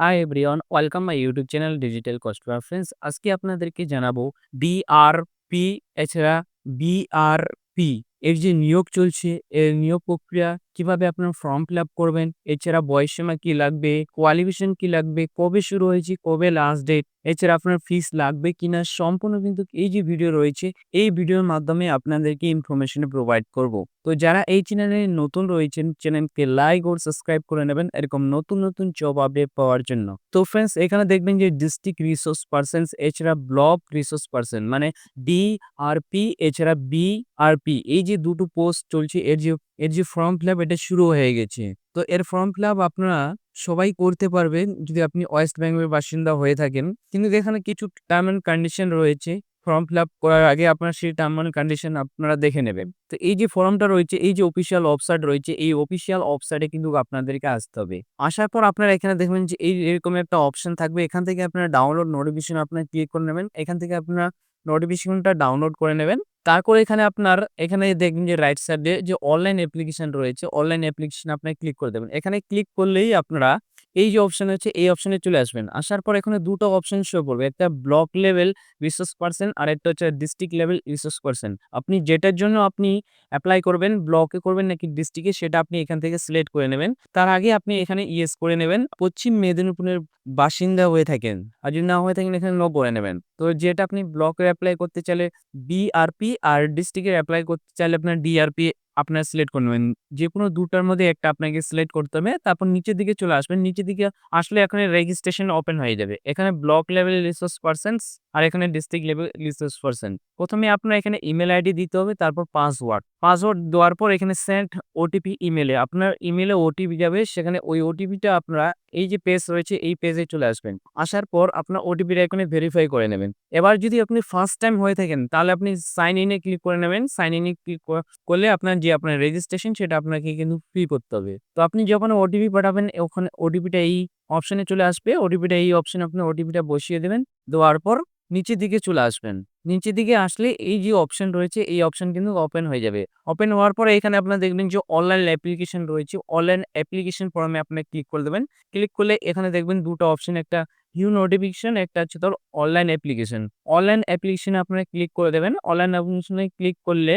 Hi everyone welcome my YouTube channel digital cost friends আজকে আপনাদেরকে জানাব ডিআরপি এছাড়া বিআরপি এর যে নিয়োগ চলছে, এর নিয়োগ প্রক্রিয়া কীভাবে আপনার ফর্ম ফিল আপ করবেন? এছাড়া বয়সসীমা কি লাগবে? কোয়ালিফিকেশন কি লাগবে? কবে শুরু হয়েছে? কবে লাস্ট ডেট এছাড়া আপনার ফিস লাগবে কিনা? সম্পূর্ণ কিন্তু এই যে ভিডিও রয়েছে, এই ভিডিওর মাধ্যমে আপনাদেরকে ইনফরমেশন প্রোভাইড করব। তো যারা এই চ্যানেলে নতুন রয়েছেন চ্যানেলকে লাইক ও সাবস্ক্রাইব করে নেবেন এরকম নতুন নতুন জব আপডেট পাওয়ার জন্য। তো ফ্রেন্ডস এখানে দেখবেন যে ডিস্ট্রিক্ট রিসোর্স পার্সন এছাড়া ব্লক রিসোর্স পার্সন মানে ডি আর পি এছাড়া বি আর পি এই যে দুটো পোস্ট চলছে, এর যে এর যে ফর্ম ফিল এটা শুরু হয়ে গেছে। তো এর ফর্ম ফিল আপ আপনারা সবাই করতে পারবেন যদি আপনি ওয়েস্ট বেঙ্গলের বাসিন্দা হয়ে থাকেন। কিন্তু এখানে কিছু টার্ম অ্যান্ড কন্ডিশন রয়েছে। ফর্ম ফিল করার আগে আপনার সেই টার্ম অ্যান্ড কন্ডিশন আপনারা দেখে নেবেন। তো এই যে ফর্মটা রয়েছে, এই যে অফিসিয়াল ওয়েবসাইট রয়েছে, এই অফিসিয়াল ওয়েবসাইটে কিন্তু আপনাদেরকে আসতে হবে। আসার পর আপনারা এখানে দেখবেন যে এই এরকম একটা অপশন থাকবে। এখান থেকে আপনারা ডাউনলোড নোটিফিকেশন আপনার ক্লিক করে নেবেন। এখান থেকে আপনারা নোটিফিকেশনটা ডাউনলোড করে নেবেন। তারপর এখানে আপনার, এখানে দেখবেন যে রাইট সাইডে যে অনলাইন অ্যাপ্লিকেশন রয়েছে অনলাইন অ্যাপ্লিকেশন আপনি ক্লিক করে দেবেন। এখানে ক্লিক করলেই আপনারা এই যে অপশন হচ্ছে এই অপশনে চলে আসবেন। আসার পর এখানে দুটো অপশন শো করবে। একটা ব্লক লেভেল রিসোর্স পার্সন আর একটা হচ্ছে ডিস্ট্রিক্ট লেভেল রিসোর্স পার্সন আপনি যেটার জন্য আপনি অ্যাপ্লাই করবেন ব্লকে করবেন নাকি ডিস্ট্রিক্টে সেটা আপনি এখান থেকে সিলেক্ট করে নেবেন। তার আগে আপনি এখানে ইয়েস করে নেবেন। পশ্চিম মেদিনীপুরের বাসিন্দা হয়ে থাকেন। আর যদি না হয়ে থাকেন, এখানে নো করে নেবেন। তো যেটা আপনি ব্লকে অ্যাপ্লাই করতে চাইলে বিআরপি আর ডিস্ট্রিক্টের অ্যাপ্লাই করতে চাইলে আপনার ডিআরপি আপনার সিলেক্ট করে নেবেন। যে কোনো দুটার মধ্যে একটা আপনাকে সিলেক্ট করতে হবে, তারপর নিচের দিকে চলে আসবেন। নিচের দিকে আসলে এখানে রেজিস্ট্রেশন ওপেন হয়ে যাবে। এখানে ব্লক লেভেল রিসোর্স পার্সনস আর এখানে ডিস্ট্রিক্ট লেভেল রিসোর্স পার্সন প্রথমে আপনার এখানে ইমেল আইডি দিতে হবে, তারপর পাসওয়ার্ড পাসওয়ার্ড দেওয়ার পর এখানে সেন্ড ওটিপি ইমেলে আপনার ইমেলে ওটিপি যাবে, সেখানে ওই ওটিপিটা আপনারা এই যে পেজ রয়েছে, এই পেজে চলে আসবেন। আসার পর আপনার ওটিপিটা এখানে ভেরিফাই করে নেবেন। এবার যদি আপনি ফার্স্ট টাইম হয়ে থাকেন, তাহলে আপনি সাইন ইনে ক্লিক করে নেবেন। সাইন ইনে ক্লিক করলে আপনার যে আপনার রেজিস্ট্রেশন সেটা আপনাকে কিন্তু ফ্রি করতে হবে। তো আপনি যখন ওটিপি পাঠাবেন, ওখানে ওটিপিটা এই অপশনে চলে আসবে। ওটিপিটা এই অপশনে আপনি ওটিপিটা বসিয়ে দেবেন। দেওয়ার পর নিচের দিকে চলে আসবেন। নিচের দিকে আসলে এই যে অপশন রয়েছে, এই অপশন কিন্তু ওপেন হয়ে যাবে। ওপেন হওয়ার পরে এখানে আপনারা দেখবেন যে অনলাইন অ্যাপ্লিকেশন রয়েছে। অনলাইন অ্যাপ্লিকেশন ফর্মে আপনি ক্লিক করে দেবেন। ক্লিক করলে এখানে দেখবেন দুটো অপশন একটা হিউ নোটিফিকেশন একটা হচ্ছে তোর অনলাইন অ্যাপ্লিকেশন অনলাইন অ্যাপ্লিকেশনে আপনারা ক্লিক করে দেবেন। অনলাইন অ্যাপ্লিকেশনে ক্লিক করলে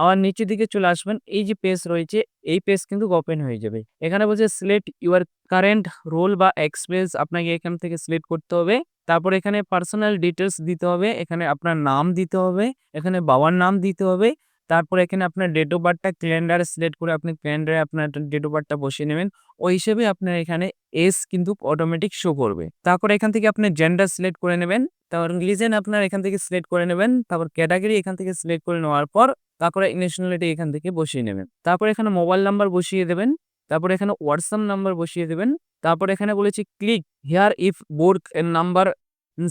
আবার নিচের দিকে চলে আসবেন। এই যে পেজ রয়েছে, এই পেজ কিন্তু ওপেন হয়ে যাবে। এখানে বলছে সিলেক্ট ইউর কারেন্ট রোল বা এক্সপ্রেস আপনাকে এখান থেকে সিলেক্ট করতে হবে। তারপর এখানে পার্সোনাল ডিটেলস দিতে হবে। এখানে আপনার নাম দিতে হবে। এখানে বাবার নাম দিতে হবে। তারপর এখানে আপনার ডেট অফ বার্থটা ক্যালেন্ডারে সিলেক্ট করে আপনি ক্যালেন্ডারে আপনার ডেট অফ বার্থটা বসিয়ে নেবেন। ওই হিসেবে আপনার এখানে এস কিন্তু অটোমেটিক শো করবে। তারপর এখান থেকে আপনি জেন্ডার সিলেক্ট করে নেবেন। তারপর রিলিজেন আপনার এখান থেকে সিলেক্ট করে নেবেন। তারপর ক্যাটাগরি এখান থেকে সিলেক্ট করে নেওয়ার পর তারপরে ন্যাশনালিটি এখান থেকে বসিয়ে নেবেন। তারপর এখানে মোবাইল নাম্বার বসিয়ে দেবেন। তারপর এখানে হোয়াটসঅ্যাপ নাম্বার বসিয়ে দেবেন। তারপর এখানে বলেছি click here if board number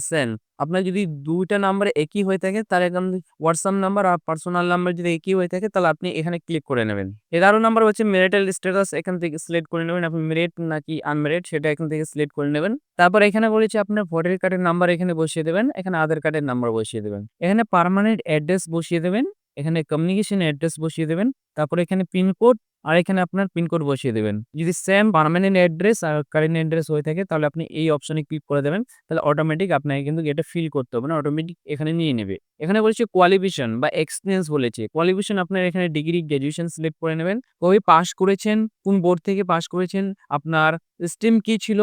same আপনার যদি দুইটা নাম্বার একই হয়ে থাকে, তাহলে হোয়াটসঅ্যাপ নাম্বার আর পার্সোনাল নাম্বার যদি একই হয়ে থাকে, তাহলে আপনি এখানে ক্লিক করে নেবেন। এগারো নাম্বার হচ্ছে মেরিটাল স্ট্যাটাস এখান থেকে সিলেক্ট করে নেবেন। আপনি মেরিট নাকি আনমেরিট সেটা এখান থেকে সিলেক্ট করে নেবেন। তারপর এখানে বলেছে আপনার ভোটার কার্ডের নাম্বার এখানে বসিয়ে দেবেন, এখানে আধার কার্ডের নাম্বার বসিয়ে দেবেন। এখানে পারমানেন্ট অ্যাড্রেস বসিয়ে দেবেন। এখানে কমিউনিকেশন অ্যাড্রেস বসিয়ে দেবেন, তারপর এখানে পিনকোড আর এখানে আপনার পিনকোড বসিয়ে দেবেন। যদি সেম পার্মানেন্ট অ্যাড্রেস আর কারেন্ট অ্যাড্রেস হয়ে থাকে, তাহলে আপনি এই অপশনে ক্লিক করে দেবেন, তাহলে অটোমেটিক আপনাকে কিন্তু এটা ফিল করতে হবে না অটোমেটিক এখানে নিয়ে নেবে। এখানে বলেছে কোয়ালিফিকেশন বা এক্সপিরিয়েন্স বলেছে কোয়ালিফিকেশন আপনার এখানে ডিগ্রি গ্র্যাজুয়েশন সিলেক্ট করে নেবেন। কবে পাস করেছেন, কোন বোর্ড থেকে পাস করেছেন, আপনার স্ট্রিম কি ছিল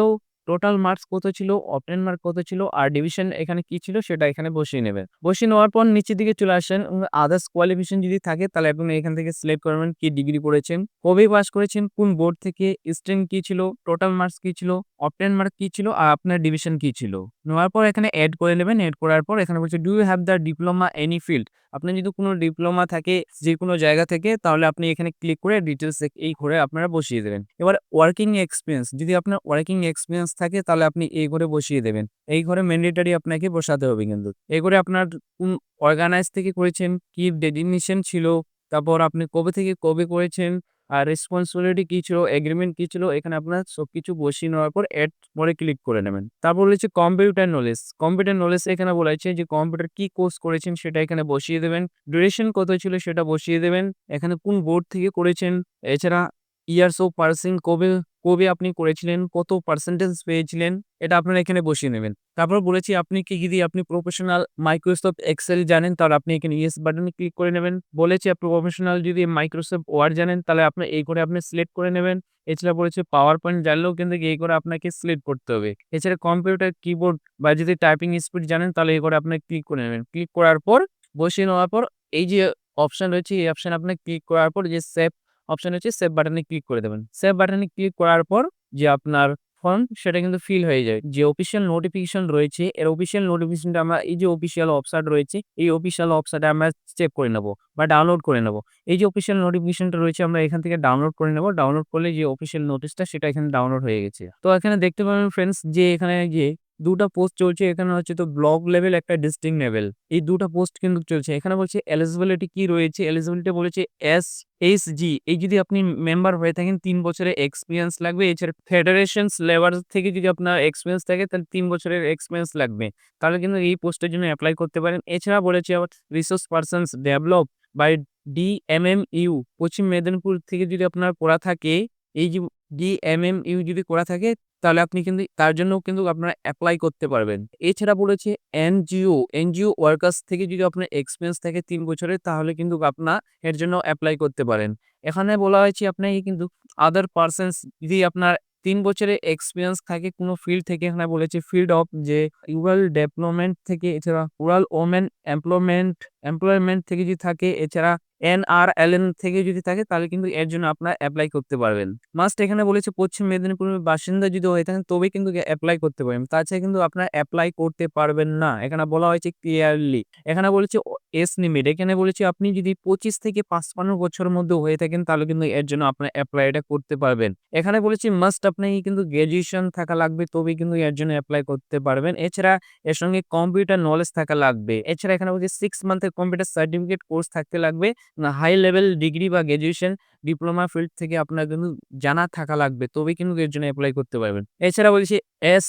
টোটাল মার্কস কত ছিল? অপটেন মার্ক কত ছিল? আর ডিভিশন এখানে কি ছিল? সেটা এখানে বসিয়ে নেবেন। বসিয়ে নেওয়ার পর নিচের দিকে চলে আসেন। আদার্স কোয়ালিফিকেশন যদি থাকে, তাহলে আপনি এখান থেকে সিলেক্ট করবেন কি ডিগ্রি করেছেন। কবে পাস করেছেন? কোন বোর্ড থেকে? স্ট্রিম কি ছিল? টোটাল মার্কস কি ছিল? অপটেন মার্ক কি ছিল? আর আপনার ডিভিশন কি ছিল? নেওয়ার পর এখানে অ্যাড করে নেবেন। অ্যাড করার পর এখানে বলছে do you have the diploma any field আপনার যদি কোনো ডিপ্লোমা থাকে যে কোনো জায়গা থেকে, তাহলে আপনি এখানে ক্লিক করে ডিটেলস এই করে আপনারা বসিয়ে দেবেন। এবার ওয়ার্কিং এক্সপিরিয়েন্স যদি আপনার ওয়ার্কিং এক্সপিরিয়েন্স থাকে তাহলে আপনি এই ঘরে বসিয়ে দেবেন। এই ঘরে ম্যান্ডেটারি আপনাকে বসাতে হবে কিন্তু। এই ঘরে আপনার কোন অর্গানাইজ থেকে করেছেন, কি ডেডিনেশন ছিল, তারপর আপনি কবে থেকে কবে করেছেন, আর রেসপন্সিবিলিটি কি ছিল এগ্রিমেন্ট কি ছিল, এখানে আপনার সবকিছু বসিয়ে নেওয়ার পর অ্যাড পরে ক্লিক করে নেবেন। তারপর বলেছে কম্পিউটার নলেজ কম্পিউটার নলেজ এখানে বলেছে যে কম্পিউটার কি কোর্স করেছেন সেটা এখানে বসিয়ে দেবেন। ডিউরেশন কত ছিল সেটা বসিয়ে দেবেন। এখানে কোন বোর্ড থেকে করেছেন, এছাড়া ইয়ার্স অফ পার্সিং কবে কবে আপনি করেছিলেন, কত পার্সেন্টেজ পেয়েছিলেন, এটা আপনারা এখানে বসিয়ে নেবেন। তারপর বলেছি, আপনি কি যদি আপনি প্রফেশনাল মাইক্রোসফট এক্সেল জানেন, তাহলে আপনি এখানে ইয়েস বাটনে ক্লিক করে নেবেন। বলেছি, আপনি প্রফেশনাল যদি মাইক্রোসফট ওয়ার্ড জানেন, তাহলে আপনি এই করে আপনি সিলেক্ট করে নেবেন। এছাড়া বলেছে পাওয়ার পয়েন্ট জানলেও কিন্তু এই করে আপনাকে সিলেক্ট করতে হবে। এছাড়া কম্পিউটার কিবোর্ড বা যদি টাইপিং স্পিড জানেন, তাহলে এই করে আপনি ক্লিক করে নেবেন। ক্লিক করার পর, বসিয়ে নেওয়ার পর, এই যে অপশন রয়েছে, এই অপশন আপনাকে ক্লিক করার পর, যে সেভ অপশন হচ্ছে সেভ বাটনে ক্লিক করে দেবেন। সেভ বাটনে ক্লিক করার পর যে আপনার ফর্ম সেটা কিন্তু ফিল হয়ে যায়। যে অফিসিয়াল নোটিফিকেশন রয়েছে, এর অফিসিয়াল নোটিফিকেশনটা আমরা, এই যে অফিসিয়াল ওয়েবসাইট রয়েছে, এই অফিসিয়াল ওয়েবসাইটে আমরা চেক করে নেব বা ডাউনলোড করে নেব। এই যে অফিসিয়াল নোটিফিকেশনটা রয়েছে, আমরা এখান থেকে ডাউনলোড করে নেব। ডাউনলোড করলে যে অফিসিয়াল নোটিশটা সেটা এখানে ডাউনলোড হয়ে গেছে। তো এখানে দেখতে পাবেন ফ্রেন্ডস যে এখানে যে দুটা পোস্ট চলছে, এখানে হচ্ছে তো ব্লক লেভেল একটা ডিস্ট্রিক্ট লেভেল এই দুটা পোস্ট কিন্তু চলছে। এখানে বলছে এলিজিবিলিটি কি রয়েছে? এলিজিবিলিটি বলেছে এস এস জি এই যদি আপনি মেম্বার হয়ে থাকেন, তিন বছরের এক্সপিরিয়েন্স লাগবে। এছাড়া ফেডারেশনস লেবার থেকে যদি আপনার এক্সপিরিয়েন্স থাকে, তাহলে তিন বছরের এক্সপিরিয়েন্স লাগবে। তাহলে কিন্তু এই পোস্টের জন্য অ্যাপ্লাই করতে পারেন। এছাড়া বলেছে আবার resource persons develop by D M M U Paschim Medinipur থেকে যদি আপনার পড়া থাকে, এই যে ডি এম এম ইউ যদি করা থাকে তাহলে আপনি কিন্তু, তার জন্য কিন্তু আপনারা অ্যাপ্লাই করতে পারবেন। এছাড়া বলেছে এনজিও এনজিও ওয়ার্কার্স থেকে যদি আপনার এক্সপিরিয়েন্স থাকে তিন বছরের, তাহলে কিন্তু আপনার এর জন্য অ্যাপ্লাই করতে পারেন। এখানে বলা হয়েছে আপনাকে কিন্তু আদার পার্সনস যদি আপনার তিন বছরের এক্সপিরিয়েন্স থাকে কোনো ফিল্ড থেকে, এখানে বলেছে ফিল্ড অফ যে রুরাল ডেভেলপমেন্ট থেকে, এছাড়া রুরাল ওমেন এমপ্লয়মেন্ট এমপ্লয়মেন্ট থেকে যদি থাকে, এছাড়া এনআরএলএন থেকে যদি থাকে, তাহলে কিন্তু এর জন্য আপনার অ্যাপ্লাই করতে পারবেন। মাস্ট এখানে বলেছে পশ্চিম মেদিনীপুরের বাসিন্দা যদি হয়ে থাকেন, তবেই কিন্তু অ্যাপ্লাই করতে পারবেন। তাছাড়া কিন্তু আপনার অ্যাপ্লাই করতে পারবেন না। এখানে বলা হয়েছে ক্লিয়ারলি এখানে বলেছে এস লিমিট এখানে বলেছে আপনি যদি পঁচিশ থেকে পাঁচপান্ন বছরের মধ্যে হয়ে থাকেন, তাহলে কিন্তু এর জন্য আপনার অ্যাপ্লাইটা করতে পারবেন। এখানে বলেছি মাস্ট আপনাকে কিন্তু গ্র্যাজুয়েশন থাকা লাগবে, তবেই কিন্তু এর জন্য অ্যাপ্লাই করতে পারবেন। এছাড়া এর সঙ্গে কম্পিউটার নলেজ থাকা লাগবে। এছাড়া এখানে বলছে সিক্স মান্থের কম্পিউটার সার্টিফিকেট কোর্স থাকতে লাগবে। হাই লেভেল ডিগ্রি বা গ্র্যাজুয়েশন ডিপ্লোমা ফিল্ড থেকে আপনার কিন্তু জানা থাকা লাগবে তবে কিন্তু এর জন্য অ্যাপ্লাই করতে পারবেন। এছাড়া বলছি এস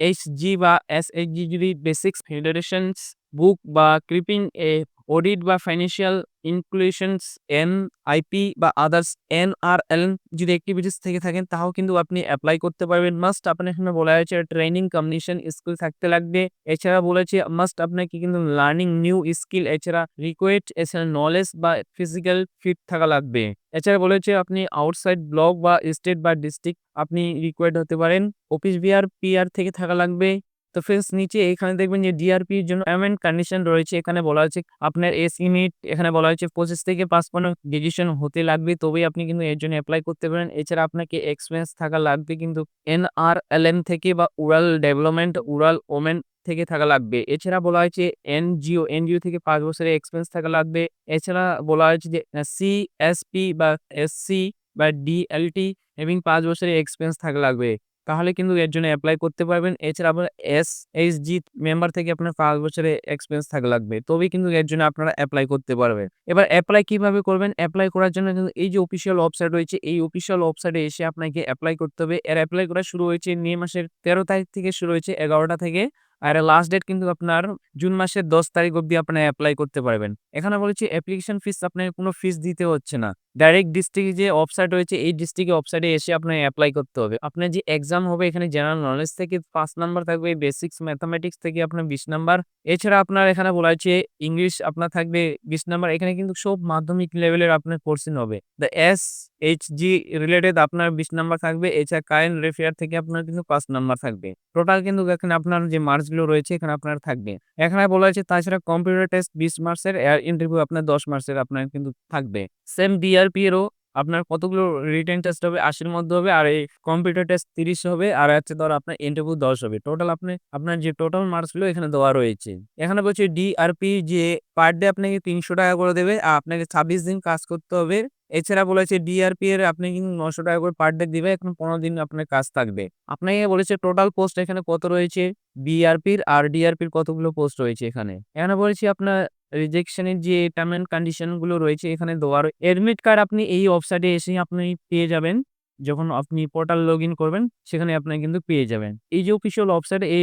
এইচ জি বা এস এইচ জি যদি বেসিক্স ফেডারেশনস বুক বা ক্রিপিং এ অডিট বা ফাইন্যান্সিয়াল ইনক্লুশনস এন আইপি বা আদার্স এন আর এল যদি অ্যাক্টিভিটিস থেকে থাকেন তাও কিন্তু আপনি অ্যাপ্লাই করতে পারবেন। মাস্ট আপনার এখানে বলা হয়েছে ট্রেনিং কমিউনিকেশন স্কিল থাকতে লাগবে। এছাড়া বলেছে মাস্ট আপনাকে কিন্তু লার্নিং নিউ স্কিল এছাড়া রিকোয়েট এছাড়া নলেজ বা ফিজিক্যাল ফিট থাকা লাগবে। এছাড়া বলেছে, আপনি আউটসাইড ব্লক বা স্টেট বা ডিস্ট্রিক্ট আপনি রিকোয়ার্ড হতে পারেন। অফিস বিআর পিআর থেকে থাকা লাগবে। তো ফ্রেন্ডস, নিচে এখানে দেখবেন যে ডিআরপির জন্য পেমেন্ট কন্ডিশন রয়েছে। এখানে বলা হয়েছে আপনার এস ইউনিট এখানে বলা হয়েছে পঁচিশ থেকে পাঁচপান্ন গ্রাজুয়েশন হতে লাগবে, তবেই আপনি কিন্তু এর জন্য অ্যাপ্লাই করতে পারেন। এছাড়া আপনাকে এক্সপিরিয়েন্স থাকা লাগবে কিন্তু এন আর এল এম থেকে বা উরাল ডেভেলপমেন্ট উরাল ওমেন থেকে থাকা লাগবে। এছাড়া বলা হয়েছে এনজিও এনজিও থেকে পাঁচ বছরের এক্সপিরিয়েন্স থাকা লাগবে। এছাড়া বলা হয়েছে যে সি এস পি বা এসসি বা ডিএলটি এবং পাঁচ বছরের এক্সপিরিয়েন্স থাকা লাগবে। তাহলে কিন্তু এর জন্য অ্যাপ্লাই করতে পারবেন। এছাড়া আপনার এস এইচ জি মেম্বার থেকে আপনার পাঁচ বছরের এক্সপিরিয়েন্স থাকা লাগবে। তবে কিন্তু এর জন্য আপনারা অ্যাপ্লাই করতে পারবেন। এবার অ্যাপ্লাই কীভাবে করবেন? অ্যাপ্লাই করার জন্য কিন্তু এই যে অফিসিয়াল ওয়েবসাইট রয়েছে, এই অফিসিয়াল ওয়েবসাইটে এসে আপনাকে অ্যাপ্লাই করতে হবে। এর অ্যাপ্লাই করা শুরু হয়েছে মে মাসের তেরো তারিখ থেকে শুরু হয়েছে, এগারোটা থেকে আর লাস্ট ডেট কিন্তু আপনার জুন মাসের দশ তারিখ অবধি আপনি অ্যাপ্লাই করতে পারবেন। এখানে বলেছি অ্যাপ্লিকেশন ফিস আপনাকে কোনো ফিস দিতে হচ্ছে না। ডাইরেক্ট ডিস্ট্রিক্ট যে ওয়েবসাইট রয়েছে, এই ডিস্ট্রিক্টে ওয়েবসাইটে এসে আপনার অ্যাপ্লাই করতে হবে। আপনার যে এক্সাম হবে এখানে জেনারেল নলেজ থেকে পাঁচ নাম্বার থাকবে বেসিক্স ম্যাথামেটিক্স থেকে আপনার বিশ নাম্বার এছাড়া আপনার এখানে বলা হয়েছে ইংলিশ আপনার থাকবে বিশ নাম্বার এখানে কিন্তু সব মাধ্যমিক লেভেলের আপনার কোর্সিং হবে। The S H G related আপনার বিশ নাম্বার থাকবে এছাড়া কারেন্ট রেফেয়ার থেকে আপনার কিন্তু পাঁচ নাম্বার থাকবে। টোটাল কিন্তু এখানে আপনার যে মার্কসগুলো রয়েছে, এখানে আপনার থাকবে। এখানে বলা হয়েছে তাছাড়া কম্পিউটার টেস্ট বিশ মার্কসের এয়ার ইন্টারভিউ আপনার দশ মার্কসের আপনার কিন্তু থাকবে। সেম ডিআরপি এরও আপনার কতগুলো রিটেন টেস্ট হবে, আশির মধ্যে হবে, আর এই কম্পিউটার টেস্ট তিরিশ হবে, আর হচ্ছে ধর আপনার ইন্টারভিউ দশ হবে। টোটাল আপনি, আপনার যে টোটাল মার্কসগুলো এখানে দেওয়া রয়েছে। এখানে বলছে ডিআরপি যে পার ডে আপনাকে তিনশো টাকা করে দেবে, আর আপনাকে ছাব্বিশ দিন কাজ করতে হবে এছাড়া বলেছে ডিআরপি এর আপনি কিন্তু নশো টাকা করে পার ডে দিবে এখন পনেরো দিন আপনার কাজ থাকবে। আপনাকে বলেছে টোটাল পোস্ট এখানে কত রয়েছে? বিআরপির আর ডিআরপির কতগুলো পোস্ট রয়েছে এখানে? এখানে বলেছি আপনার রিজেকশনের যে টার্ম এন্ড কন্ডিশনগুলো রয়েছে এখানে দেওয়ার এডমিট কার্ড আপনি এই ওয়েবসাইটে এসে আপনি পেয়ে যাবেন। যখন আপনি পোর্টাল লগ ইন করবেন, সেখানে আপনারা কিন্তু পেয়ে যাবেন। এই যে অফিসিয়াল ওয়েবসাইট এই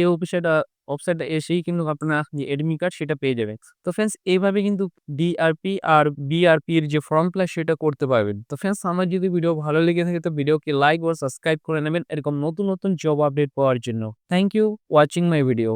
ওয়েবসাইটে এসেই কিন্তু আপনার যে এডমিট কার্ড সেটা পেয়ে যাবেন। তো ফ্রেন্ডস এইভাবে কিন্তু ডিআরপি আর বিআরপি এর যে ফর্ম ফিল সেটা করতে পারবেন। তো ফ্রেন্ডস আমার যদি ভিডিও ভালো লেগে থাকে, তো ভিডিওকে লাইক ও সাবস্ক্রাইব করে নেবেন। এরকম নতুন নতুন জব আপডেট পাওয়ার জন্য। Thank you watching my video